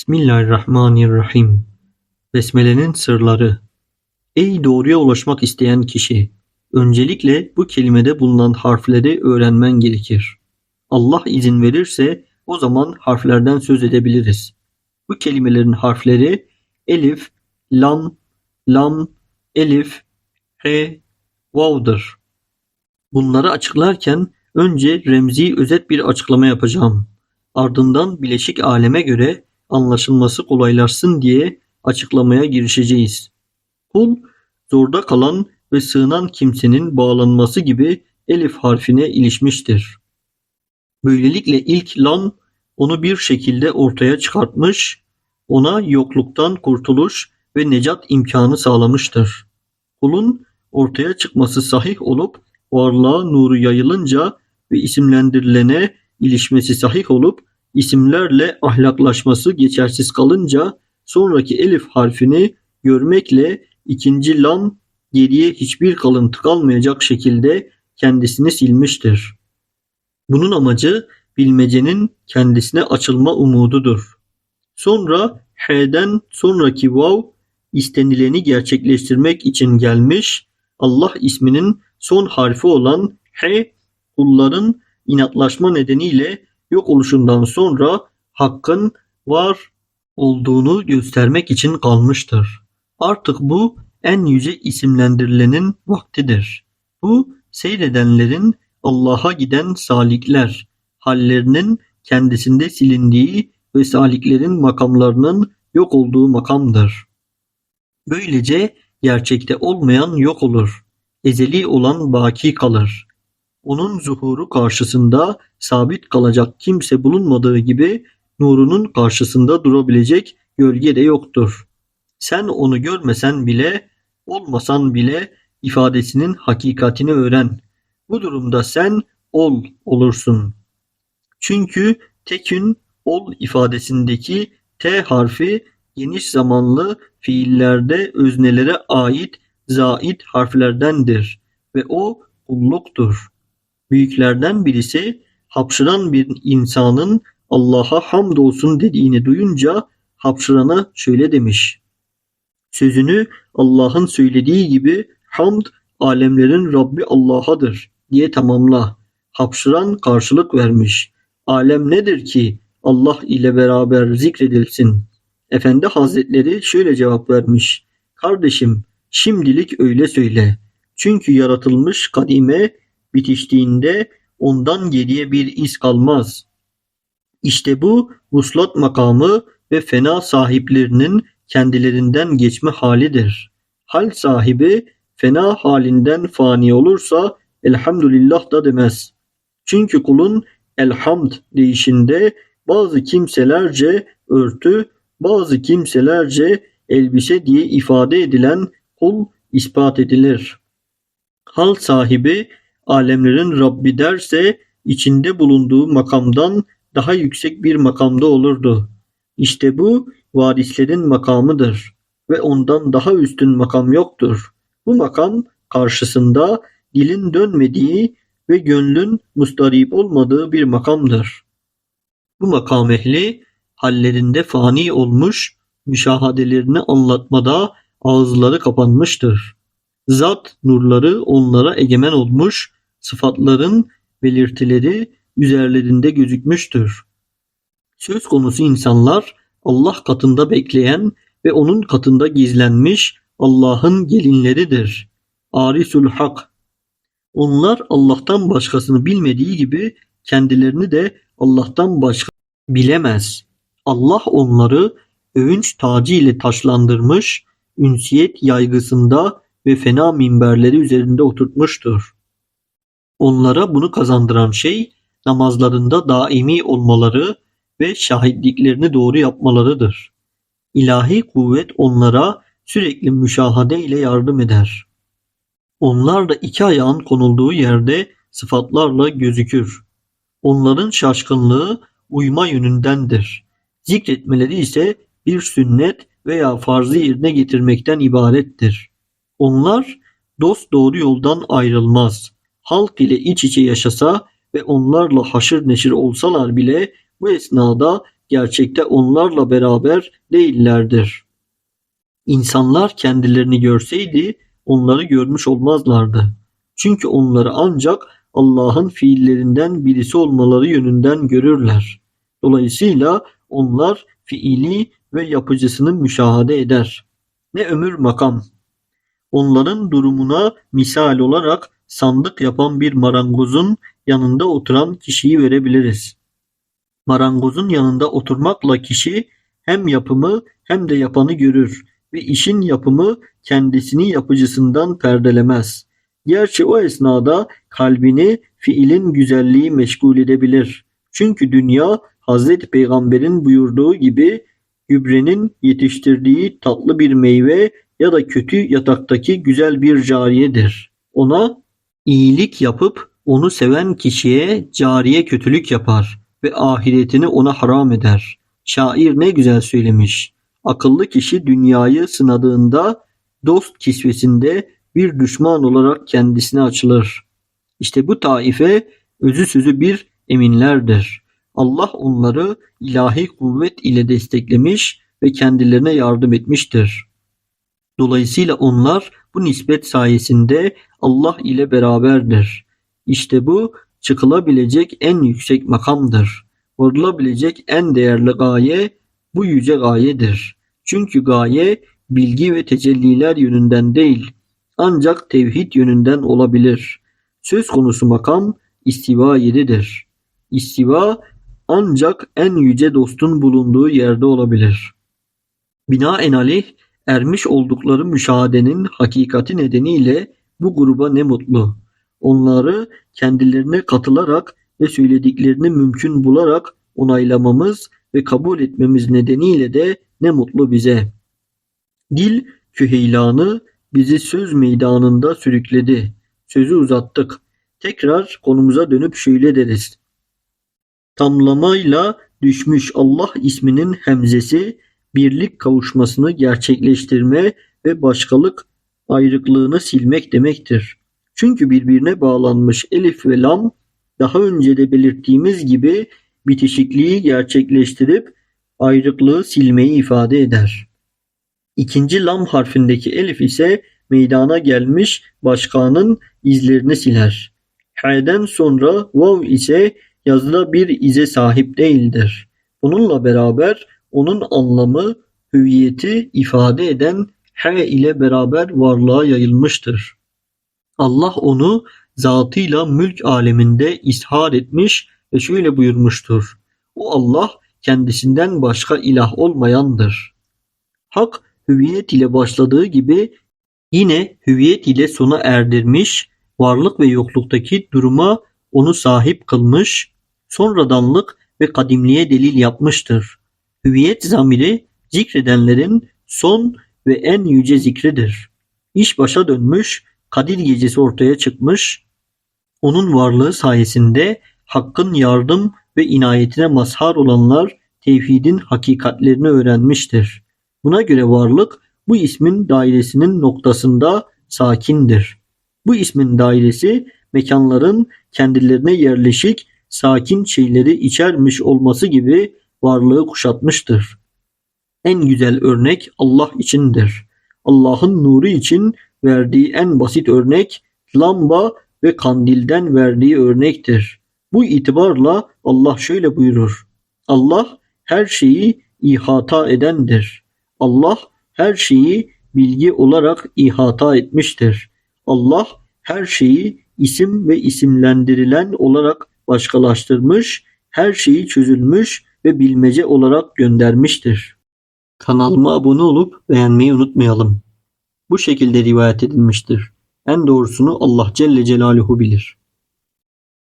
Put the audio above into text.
Bismillahirrahmanirrahim. Besmele'nin sırları. Ey doğruya ulaşmak isteyen kişi! Öncelikle bu kelimede bulunan harfleri öğrenmen gerekir. Allah izin verirse o zaman harflerden söz edebiliriz. Bu kelimelerin harfleri elif, lam, lam, elif, he, vav'dır. Bunları açıklarken önce remzi özet bir açıklama yapacağım. Ardından bileşik aleme göre anlaşılması kolaylaşsın diye açıklamaya girişeceğiz. Kul, zorda kalan ve sığınan kimsenin bağlanması gibi elif harfine ilişmiştir. Böylelikle ilk lan onu bir şekilde ortaya çıkartmış, ona yokluktan kurtuluş ve necat imkanı sağlamıştır. Kulun ortaya çıkması sahih olup varlığa nuru yayılınca ve isimlendirilene ilişmesi sahih olup isimlerle ahlaklaşması geçersiz kalınca sonraki elif harfini görmekle ikinci lam geriye hiçbir kalıntı kalmayacak şekilde kendisini silmiştir. Bunun amacı bilmecenin kendisine açılma umududur. Sonra H'den sonraki vav istenileni gerçekleştirmek için gelmiş, Allah isminin son harfi olan H kulların inatlaşma nedeniyle yok oluşundan sonra hakkın var olduğunu göstermek için kalmıştır. Artık bu en yüce isimlendirilenin vaktidir. Bu seyredenlerin Allah'a giden salikler, hallerinin kendisinde silindiği ve saliklerin makamlarının yok olduğu makamdır. Böylece gerçekte olmayan yok olur. Ezeli olan baki kalır. Onun zuhuru karşısında sabit kalacak kimse bulunmadığı gibi nurunun karşısında durabilecek gölge de yoktur. Sen onu görmesen bile, olmasan bile ifadesinin hakikatini öğren. Bu durumda sen ol olursun. Çünkü tekün ol ifadesindeki T harfi geniş zamanlı fiillerde öznelere ait zait harflerdendir ve o kulluktur. Büyüklerden birisi hapşıran bir insanın Allah'a hamdolsun dediğini duyunca hapşırana şöyle demiş. Sözünü Allah'ın söylediği gibi hamd alemlerin Rabbi Allah'adır diye tamamla. Hapşıran karşılık vermiş. Alem nedir ki Allah ile beraber zikredilsin? Efendi Hazretleri şöyle cevap vermiş. Kardeşim şimdilik öyle söyle. Çünkü yaratılmış kadime bitiştiğinde ondan geriye bir iz kalmaz. İşte bu vuslat makamı ve fena sahiplerinin kendilerinden geçme halidir. Hal sahibi fena halinden fani olursa elhamdülillah da demez. Çünkü kulun elhamd deyişinde bazı kimselerce örtü, bazı kimselerce elbise diye ifade edilen kul ispat edilir. Hal sahibi alemlerin Rabbi derse içinde bulunduğu makamdan daha yüksek bir makamda olurdu. İşte bu varislerin makamıdır ve ondan daha üstün makam yoktur. Bu makam karşısında dilin dönmediği ve gönlün mustarip olmadığı bir makamdır. Bu makam ehli hallerinde fani olmuş, müşahadelerini anlatmada ağızları kapanmıştır. Zat nurları onlara egemen olmuş, sıfatların belirtileri üzerlerinde gözükmüştür. Söz konusu insanlar Allah katında bekleyen ve onun katında gizlenmiş Allah'ın gelinleridir. Arisul Hak. Onlar Allah'tan başkasını bilmediği gibi kendilerini de Allah'tan başka bilemez. Allah onları övünç tacı ile taşlandırmış, ünsiyet yaygısında ve fena minberleri üzerinde oturtmuştur. Onlara bunu kazandıran şey namazlarında daimi olmaları ve şahitliklerini doğru yapmalarıdır. İlahi kuvvet onlara sürekli müşahade ile yardım eder. Onlar da iki ayağın konulduğu yerde sıfatlarla gözükür. Onların şaşkınlığı uyma yönündendir. Zikretmeleri ise bir sünnet veya farzı yerine getirmekten ibarettir. Onlar dost doğru yoldan ayrılmaz. Halk ile iç içe yaşasa ve onlarla haşır neşir olsalar bile bu esnada gerçekte onlarla beraber değillerdir. İnsanlar kendilerini görseydi onları görmüş olmazlardı. Çünkü onları ancak Allah'ın fiillerinden birisi olmaları yönünden görürler. Dolayısıyla onlar fiili ve yapıcısını müşahede eder. Ne ömür makam. Onların durumuna misal olarak sandık yapan bir marangozun yanında oturan kişiyi verebiliriz. Marangozun yanında oturmakla kişi hem yapımı hem de yapanı görür ve işin yapımı kendisini yapıcısından perdelemez. Gerçi o esnada kalbini fiilin güzelliği meşgul edebilir. Çünkü dünya Hazreti Peygamber'in buyurduğu gibi gübrenin yetiştirdiği tatlı bir meyve ya da kötü yataktaki güzel bir cariyedir. Ona iyilik yapıp onu seven kişiye cariye kötülük yapar ve ahiretini ona haram eder. Şair ne güzel söylemiş. Akıllı kişi dünyayı sınadığında dost kisvesinde bir düşman olarak kendisine açılır. İşte bu taife özü sözü bir eminlerdir. Allah onları ilahi kuvvet ile desteklemiş ve kendilerine yardım etmiştir. Dolayısıyla onlar bu nispet sayesinde Allah ile beraberdir. İşte bu çıkılabilecek en yüksek makamdır. Varılabilecek en değerli gaye bu yüce gayedir. Çünkü gaye bilgi ve tecelliler yönünden değil, ancak tevhid yönünden olabilir. Söz konusu makam istiva yeridir. İstiva ancak en yüce dostun bulunduğu yerde olabilir. Binaenaleyh ermiş oldukları müşahedenin hakikati nedeniyle bu gruba ne mutlu. Onları kendilerine katılarak ve söylediklerini mümkün bularak onaylamamız ve kabul etmemiz nedeniyle de ne mutlu bize. Dil küheylanı bizi söz meydanında sürükledi. Sözü uzattık. Tekrar konumuza dönüp şöyle deriz. Tamlamayla düşmüş Allah isminin hemzesi birlik kavuşmasını gerçekleştirme ve başkalık ayrıklığını silmek demektir. Çünkü birbirine bağlanmış elif ve lam daha önce de belirttiğimiz gibi bitişikliği gerçekleştirip ayrıklığı silmeyi ifade eder. İkinci lam harfindeki elif ise meydana gelmiş başkanın izlerini siler. H'den sonra vav ise yazıda bir ize sahip değildir. Bununla beraber onun anlamı hüviyeti ifade eden H ile beraber varlığa yayılmıştır. Allah onu zatıyla mülk aleminde ishar etmiş ve şöyle buyurmuştur. O Allah kendisinden başka ilah olmayandır. Hak hüviyet ile başladığı gibi yine hüviyet ile sona erdirmiş, varlık ve yokluktaki duruma onu sahip kılmış, sonradanlık ve kadimliğe delil yapmıştır. Hüviyet zamiri zikredenlerin son ve en yüce zikridir. İş başa dönmüş, Kadir gecesi ortaya çıkmış, onun varlığı sayesinde Hakk'ın yardım ve inayetine mazhar olanlar tevhidin hakikatlerini öğrenmiştir. Buna göre varlık bu ismin dairesinin noktasında sakindir. Bu ismin dairesi mekanların kendilerine yerleşik sakin şeyleri içermiş olması gibi varlığı kuşatmıştır. En güzel örnek Allah içindir. Allah'ın nuru için verdiği en basit örnek lamba ve kandilden verdiği örnektir. Bu itibarla Allah şöyle buyurur. Allah her şeyi ihata edendir. Allah her şeyi bilgi olarak ihata etmiştir. Allah her şeyi isim ve isimlendirilen olarak başkalaştırmış, her şeyi çözülmüş ve bilmece olarak göndermiştir. Kanalıma abone olup beğenmeyi unutmayalım. Bu şekilde rivayet edilmiştir. En doğrusunu Allah Celle Celaluhu bilir.